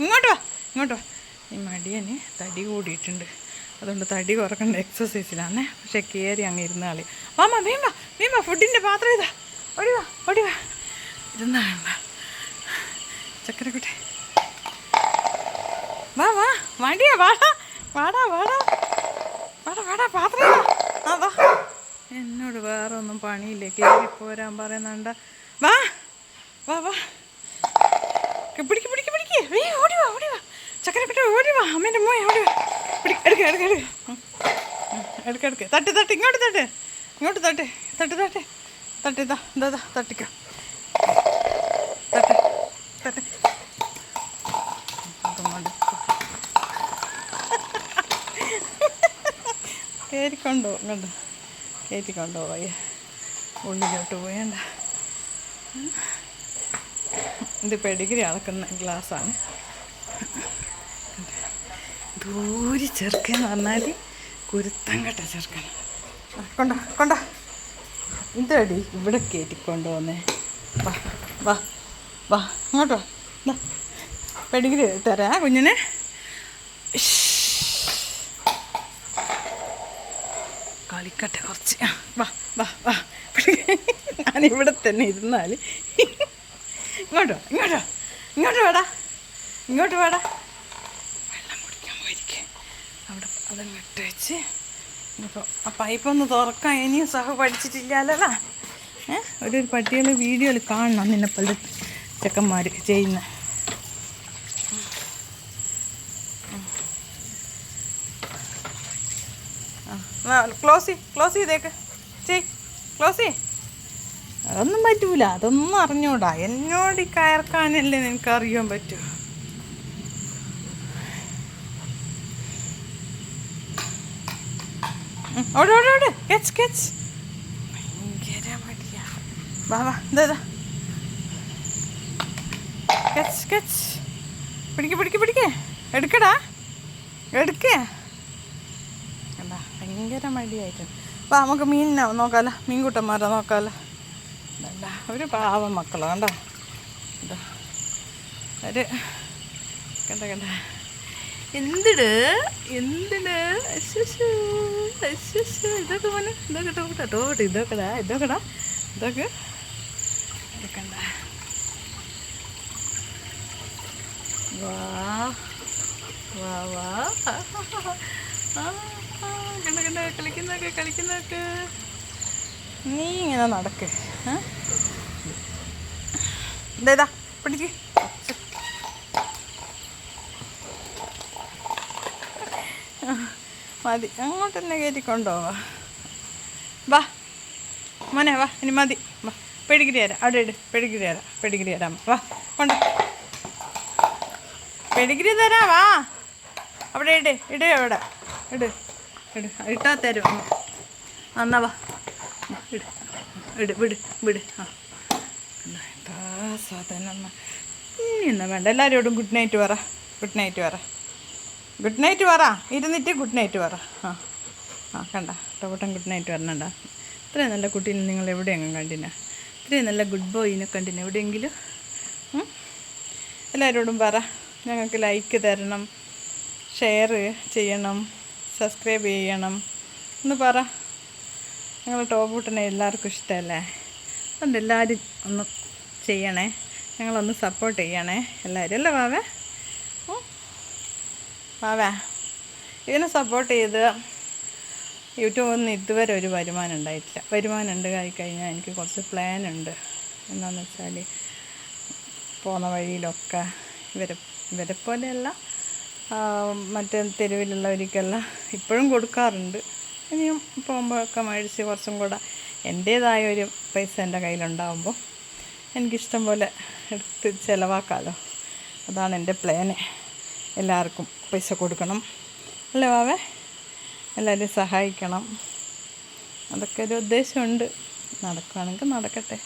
ഇങ്ങോട്ട് വാ ഇങ്ങോട്ട് വാ. ഈ മടിയന് തടി കൂടിയിട്ടുണ്ട്. അതുകൊണ്ട് തടി കുറക്കേണ്ട എക്സസൈസിലാണ് പക്ഷെ കയറി അങ്ങ് ഇരുന്ന വാമ വീമ്പ വീമ്പ ഫുഡിന്റെ പാത്രം ഇതാ. ഓടി വാ ഓടി വാ. ഇരുന്ന വേണ്ട ചക്കരക്കുട്ടി. വാ വാ. വാടിയാ വാടാ വാടാ വാടാ വാടാ വാടാ പാത്രം. ആ വാ എന്നോട് വേറെ ഒന്നും പണിയില്ല? കയറി പോരാൻ പറയുന്നുണ്ട വാ വാ വാ. പിടിക്ക് പിടിക്ക് വേ ഓടി വാ ഓടി വാ. ചക്കരക്കുട്ടി ഓടി വാ. അമ്മേന്റെ മോയെ ഓടി വാ. എടുക്ക എടുക്ക എടുക്ക. എടുക്ക എടുക്ക. തട്ട് തട്ട് ഇങ്ങോട്ട് തട്ട്. ഇങ്ങോട്ട് തട്ട്. തട്ട് തട്ട്. തട്ടി ഇതാ ഇതാ തട്ടിക്കോ. തട്ട് തട്ട്. അത് മടുപ്പ്. കണ്ടോ കയറ്റിക്കൊണ്ടോ പോയ ഉള്ളിലോട്ട് പോയണ്ട. ഇത് പെഡിഗ്രി അളക്കുന്ന ഗ്ലാസ്സാണ് ദൂരി ചെറുക്കൻ പറഞ്ഞാൽ കുരുത്തം കെട്ട ചെറുക്കൻ. കൊണ്ടോ കൊണ്ടോ. ഇതടി ഇവിടെ കയറ്റിക്കൊണ്ട് വന്നേ വാ വാ വാ ഇങ്ങോട്ടോ വാ. പെഡിഗ്രി തരാ കുഞ്ഞിനെ. കളിക്കട്ടെ കുറച്ച്. വാ വാ വാ. ഞാനിവിടെ തന്നെ ഇരുന്നാൽ ഇങ്ങോട്ടോ ഇങ്ങോട്ടോ ഇങ്ങോട്ട് വേടാ. ഇങ്ങോട്ട് വേടാ. വെള്ളം കുടിക്കാൻ പോയിരിക്കെ. അവിടെ അതങ്ങ് ഇട്ട് വെച്ച് ഇനിയിപ്പോൾ ആ പൈപ്പൊന്ന് തുറക്കാൻ ഇനിയും സഹ പഠിച്ചിട്ടില്ലല്ലോ ഏഹ് ഒരു പട്ടികൾ വീഡിയോയിൽ കാണണം നിന്നെ പല ചെക്കന്മാർ ചെയ്യുന്ന. ക്ലോസ് ക്ലോസ് ചെയ്തേക്ക്. ചെയ് ക്ലോസ് ചെയ് അതൊന്നും പറ്റൂല. അതൊന്നും അറിഞ്ഞൂടാ. എന്നോട് ഈ കയർക്കാനല്ലേ നിനക്ക് അറിയാൻ പറ്റൂ? ഓടോടോട് ഓട് ഓട് ഓട്. കെച്ച് കെച്ച് ഭയങ്കര മടിയാ. വാ ഇതാ കെച്ച് കെച്ച് പിടിക്ക് പിടിക്ക് പിടിക്ക്. എടുക്കടാ. എടുക്കേ. എന്താ ഭയങ്കര മടിയായിട്ടുണ്ട്. വാ നമുക്ക് മീനിനാവും നോക്കാമല്ലോ മീൻകൂട്ടന്മാരെ നോക്കാമല്ലോ ഒരു പാവം മക്കളോ കണ്ടോ? കണ്ടോ ഒരു കണ്ട കണ്ട? എന്തിട്? എന്തിട്? അശ്വശു അശ്വശു ഇതൊക്കെ മോനെ ഇതൊക്കെ ടോട്ട് ഇതൊക്കെടാ ഇതൊക്കെടാ ഇതൊക്കെ ഇതൊക്കെണ്ട വാ വാ വാ. കണ്ട കണ്ട? കളിക്കുന്നൊക്കെ കളിക്കുന്നൊക്കെ നീ ഇങ്ങനെ നടക്ക് ഏ? ഇതാ പിടിക്ക്. മതി അങ്ങോട്ട് തന്നെ കയറ്റിക്കൊണ്ടോ വാ മോനെ വാ ഇനി മതി. വാ പെടിഗിരി തരാം അവിടെ ഇട് പെടിഗിരി തരാം പെടിഗിരി തരാം വാ കൊണ്ട്. പെടിഗിരി തരാം വാ. അവിടെ ഇട് ഇട് അവിടെ. ഇട് ഇട് ഇട്ടാ തരും. അന്നാ വാ. ഇട് ഇട് വിട് വിട് ആ. എന്താ സാധനം എന്നാ. ഇനി എന്നാ വേണ്ട. എല്ലാവരോടും ഗുഡ് നൈറ്റ് പറ. ഗുഡ് നൈറ്റ് പറ. ഗുഡ് നൈറ്റ് പറ. ഇരുന്നിട്ട് ഗുഡ് നൈറ്റ് പറ. ആ ആ കണ്ട. ടോട്ടം ഗുഡ് നൈറ്റ് വരണണ്ട ഇത്രയും നല്ല കുട്ടീനെ നിങ്ങൾ എവിടെയെങ്കിലും കണ്ടിന? ഇത്രയും നല്ല ഗുഡ് ബോയിനെ കണ്ടിന എവിടെയെങ്കിലും? എല്ലാവരോടും പറ. ഞങ്ങൾക്ക് ലൈക്ക് തരണം. ഷെയർ ചെയ്യണം. സബ്സ്ക്രൈബ് ചെയ്യണം. ഒന്ന് പറ. ഞങ്ങൾ ടോപ്പ് എല്ലാവർക്കും ഇഷ്ടമല്ലേ അതുകൊണ്ട് എല്ലാവരും ഒന്ന് ചെയ്യണേ. ഞങ്ങളൊന്ന് സപ്പോർട്ട് ചെയ്യണേ. എല്ലാവരും അല്ലേ വാവേ? വാവ ഇതിനെ സപ്പോർട്ട് ചെയ്ത് യൂട്യൂബിൽ ഇതുവരെ ഒരു വരുമാനം ഉണ്ടായിട്ടില്ല. വരുമാനം ഉണ്ട് കഴിഞ്ഞാൽ എനിക്ക് കുറച്ച് പ്ലാൻ ഉണ്ട്. എന്താണെന്ന് വെച്ചാൽ പോകുന്ന വഴിയിലൊക്കെ ഇവരെ ഇവരെ പോലെയല്ല മറ്റേ തെരുവിലുള്ളവർക്കെല്ലാം ഇപ്പോഴും കൊടുക്കാറുണ്ട്. ഇനിയും പോകുമ്പോഴൊക്കെ മേടിച്ച് കുറച്ചും കൂടെ എന്റേതായ ഒരു പൈസ എന്റെ കയ്യിലുണ്ടാകുമ്പോൾ എനിക്കിഷ്ടം പോലെ എടുത്ത് ചിലവാക്കാമല്ലോ അതാണ് എന്റെ പ്ലാന് എല്ലാവർക്കും പൈസ കൊടുക്കണം. അല്ലേ വാവേ എല്ലാവരെയും സഹായിക്കണം. അതൊക്കെ ഒരു ഉദ്ദേശമുണ്ട്. നടക്കുകയാണെങ്കിൽ നടക്കട്ടെ.